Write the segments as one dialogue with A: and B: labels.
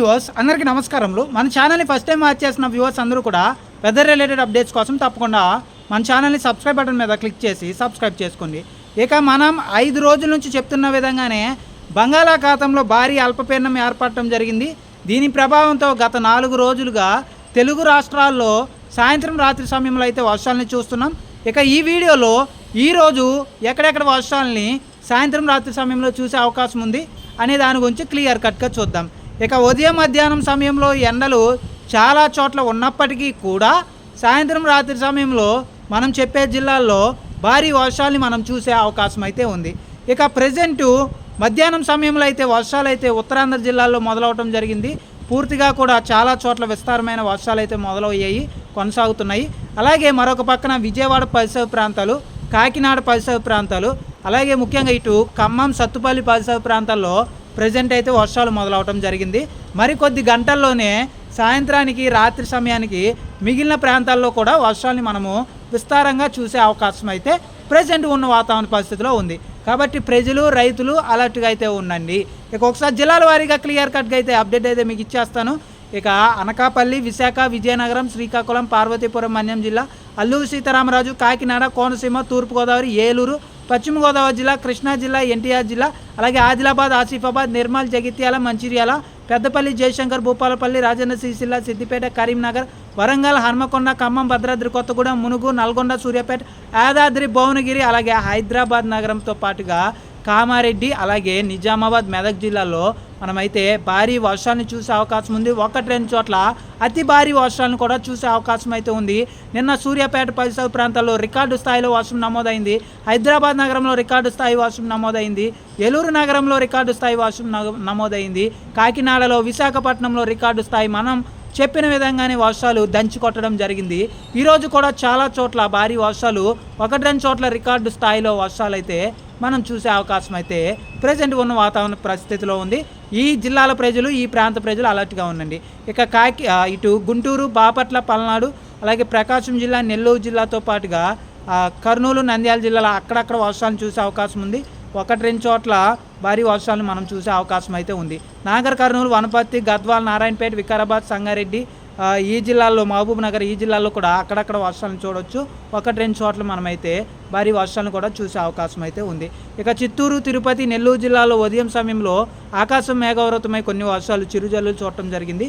A: Viewers అందరికీ నమస్కారములు. మన ఛానల్ని ఫస్ట్ టైం వాచ్ చేసిన వ్యూవర్స్ అందరూ కూడా వెదర్ రిలేటెడ్ అప్డేట్స్ కోసం తప్పకుండా మన ఛానల్ని సబ్స్క్రైబ్ బటన్ మీద క్లిక్ చేసి సబ్స్క్రైబ్ చేసుకోండి. ఇక మనం ఐదు రోజుల నుంచి చెప్తున్న విధంగానే బంగాళాఖాతంలో భారీ అల్పపీడనం ఏర్పడటం జరిగింది. దీని ప్రభావంతో గత నాలుగు రోజులుగా తెలుగు రాష్ట్రాల్లో సాయంత్రం రాత్రి సమయంలో అయితే వర్షాలని చూస్తున్నాం. ఇక ఈ వీడియోలో ఈరోజు ఎక్కడెక్కడ వర్షాలని సాయంత్రం రాత్రి సమయంలో చూసే అవకాశం ఉంది అనే దాని గురించి క్లియర్ కట్గా చూద్దాం. ఇక ఉదయం మధ్యాహ్నం సమయంలో ఎండలు చాలా చోట్ల ఉన్నప్పటికీ కూడా సాయంత్రం రాత్రి సమయంలో మనం చెప్పే జిల్లాల్లో భారీ వర్షాలని మనం చూసే అవకాశం అయితే ఉంది. ఇక ప్రజెంటు మధ్యాహ్నం సమయంలో అయితే వర్షాలు అయితే ఉత్తరాంధ్ర జిల్లాల్లో మొదలవటం జరిగింది. పూర్తిగా కూడా చాలా చోట్ల విస్తారమైన వర్షాలు అయితే మొదలయ్యాయి కొనసాగుతున్నాయి. అలాగే మరొక పక్కన విజయవాడ పరిసర ప్రాంతాలు కాకినాడ పరిసర ప్రాంతాలు అలాగే ముఖ్యంగా ఇటు ఖమ్మం సత్తుపల్లి పరిసర ప్రాంతాల్లో ప్రజెంట్ అయితే వర్షాలు మొదలవటం జరిగింది. మరికొద్ది గంటల్లోనే సాయంత్రానికి రాత్రి సమయానికి మిగిలిన ప్రాంతాల్లో కూడా వర్షాలని మనము విస్తారంగా చూసే అవకాశం అయితే ప్రజెంట్ ఉన్న వాతావరణ పరిస్థితిలో ఉంది. కాబట్టి ప్రజలు రైతులు అలర్ట్గా అయితే ఉండండి. ఇక ఒకసారి జిల్లాల వారీగా క్లియర్ కట్గా అయితే అప్డేట్ అయితే మీకు ఇచ్చేస్తాను. ఇక అనకాపల్లి విశాఖ విజయనగరం శ్రీకాకుళం పార్వతీపురం మన్యం జిల్లా అల్లూరు సీతారామరాజు కాకినాడ కోనసీమ తూర్పుగోదావరి ఏలూరు పశ్చిమ గోదావరి జిల్లా కృష్ణా జిల్లా ఎన్టీఆర్ జిల్లా అలాగే ఆదిలాబాద్ ఆసిఫాబాద్ నిర్మల్ జగిత్యాల మంచిర్యాల పెద్దపల్లి జయశంకర్ భూపాలపల్లి రాజన్న సిరిసిల్ల సిద్దిపేట కరీంనగర్ వరంగల్ హన్మకొండ ఖమ్మం భద్రాద్రి కొత్తగూడెం మునుగు నల్గొండ సూర్యాపేట యాదాద్రి భువనగిరి అలాగే హైదరాబాద్ నగరంతో పాటుగా కామారెడ్డి అలాగే నిజామాబాద్ మెదక్ జిల్లాలో మనమైతే భారీ వర్షాన్ని చూసే అవకాశం ఉంది. ఒకటి రెండు చోట్ల అతి భారీ వర్షాలను కూడా చూసే అవకాశం అయితే ఉంది. నిన్న సూర్యాపేట పరిసర ప్రాంతాల్లో రికార్డు స్థాయిలో వర్షం నమోదైంది. హైదరాబాద్ నగరంలో రికార్డు స్థాయి వర్షం నమోదైంది. ఏలూరు నగరంలో రికార్డు స్థాయి వర్షం నమోదైంది. కాకినాడలో విశాఖపట్నంలో రికార్డు స్థాయి మనం చెప్పిన విధంగానే వర్షాలు దంచి కొట్టడం జరిగింది. ఈరోజు కూడా చాలా చోట్ల భారీ వర్షాలు ఒకటి రెండు చోట్ల రికార్డు స్థాయిలో వర్షాలు అయితే మనం చూసే అవకాశం అయితే ప్రజెంట్ ఉన్న వాతావరణ పరిస్థితిలో ఉంది. ఈ జిల్లాల ప్రజలు ఈ ప్రాంత ప్రజలు అలర్ట్గా ఉండండి. ఇక కాకి ఇటు గుంటూరు బాపట్ల పల్నాడు అలాగే ప్రకాశం జిల్లా నెల్లూరు జిల్లాతో పాటుగా కర్నూలు నంద్యాల జిల్లాలో అక్కడక్కడ వర్షాలను చూసే అవకాశం ఉంది. ఒకటి రెండు చోట్ల భారీ వర్షాలను మనం చూసే అవకాశం అయితే ఉంది. నాగర్ కర్నూలు వనపర్తి గద్వాల్ నారాయణపేట వికారాబాద్ సంగారెడ్డి ఈ జిల్లాల్లో మహబూబ్ నగర్ ఈ జిల్లాల్లో కూడా అక్కడక్కడ వర్షాలను చూడొచ్చు. ఒకటి రెండు చోట్ల మనమైతే భారీ వర్షాలను కూడా చూసే అవకాశం అయితే ఉంది. ఇక చిత్తూరు తిరుపతి నెల్లూరు జిల్లాలో ఉదయం సమయంలో ఆకాశం మేఘావృతమై కొన్ని వర్షాలు చిరుజల్లులు చూడటం జరిగింది.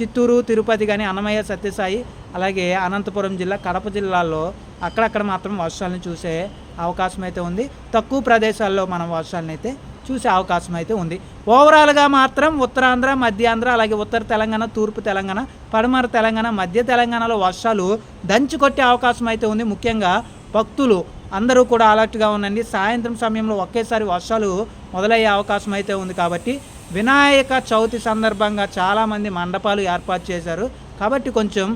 A: చిత్తూరు తిరుపతి కానీ అన్నమయ్య సత్యసాయి అలాగే అనంతపురం జిల్లా కడప జిల్లాల్లో అక్కడక్కడ మాత్రం వర్షాలను చూసే అవకాశం అయితే ఉంది. తక్కువ ప్రదేశాల్లో మనం వర్షాలను అయితే చూసే అవకాశం అయితే ఉంది ఓవరాల్గా మాత్రం ఉత్తరాంధ్ర మధ్యాంధ్ర అలాగే ఉత్తర తెలంగాణ తూర్పు తెలంగాణ పడమర తెలంగాణ మధ్య తెలంగాణలో వర్షాలు దంచి కొట్టే అవకాశం అయితే ఉంది. ముఖ్యంగా భక్తులు అందరూ కూడా అలర్ట్గా ఉండండి. సాయంత్రం సమయంలో ఒకేసారి వర్షాలు మొదలయ్యే అవకాశం అయితే ఉంది కాబట్టి వినాయక చవితి సందర్భంగా చాలామంది మండపాలు ఏర్పాటు చేశారు. కాబట్టి కొంచెం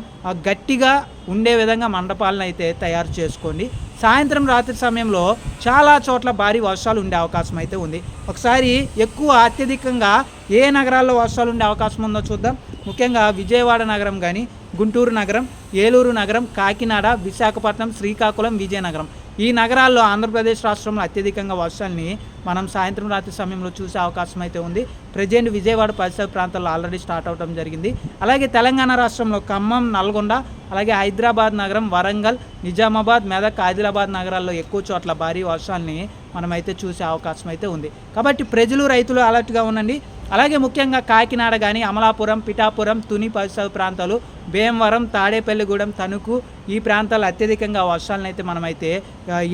A: గట్టిగా ఉండే విధంగా మండపాలను అయితే తయారు చేసుకోండి. సాయంత్రం రాత్రి సమయంలో చాలా చోట్ల భారీ వర్షాలు ఉండే అవకాశం అయితే ఉంది. ఒకసారి ఎక్కువ అత్యధికంగా ఏ నగరాల్లో వర్షాలు ఉండే అవకాశం ఉందో చూద్దాం. ముఖ్యంగా విజయవాడ నగరం కానీ గుంటూరు నగరం ఏలూరు నగరం కాకినాడ విశాఖపట్నం శ్రీకాకుళం విజయనగరం. ఈ నగరాల్లో ఆంధ్రప్రదేశ్ రాష్ట్రంలో అత్యధికంగా వర్షాలని మనం సాయంత్రం రాత్రి సమయంలో చూసే అవకాశం అయితే ఉంది. ప్రజెంట్ విజయవాడ పరిసర ప్రాంతాల్లో ఆల్రెడీ స్టార్ట్ అవడం జరిగింది. అలాగే తెలంగాణ రాష్ట్రంలో ఖమ్మం నల్గొండ అలాగే హైదరాబాద్ నగరం వరంగల్ నిజామాబాద్ మెదక్ ఆదిలాబాద్ నగరాల్లో ఎక్కువ చోట్ల భారీ వర్షాలని మనమైతే చూసే అవకాశం అయితే ఉంది. కాబట్టి ప్రజలు రైతులు అలర్ట్గా ఉండండి. అలాగే ముఖ్యంగా కాకినాడ కానీ అమలాపురం పిఠాపురం తుని పరిసర ప్రాంతాలు భీమవరం తాడేపల్లిగూడెం తణుకు ఈ ప్రాంతాల్లో అత్యధికంగా వర్షాలను అయితే మనమైతే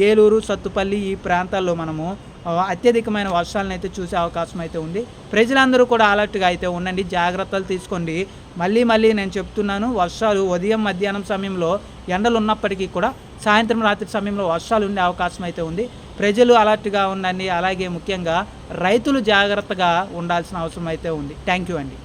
A: ఏలూరు సత్తుపల్లి ఈ ప్రాంతాల్లో మనము అత్యధికమైన వర్షాలను అయితే చూసే అవకాశం అయితే ఉంది. ప్రజలందరూ కూడా అలర్ట్గా అయితే ఉండండి. జాగ్రత్తలు తీసుకోండి. మళ్ళీ మళ్ళీ నేను చెప్తున్నాను వర్షాలు ఉదయం మధ్యాహ్నం సమయంలో ఎండలు ఉన్నప్పటికీ కూడా సాయంత్రం రాత్రి సమయంలో వర్షాలు ఉండే అవకాశం అయితే ఉంది. ప్రజలు అలర్ట్గా ఉండండి. అలాగే ముఖ్యంగా రైతులు జాగ్రత్తగా ఉండాల్సిన అవసరం అయితే ఉంది. థ్యాంక్ యూ అండి.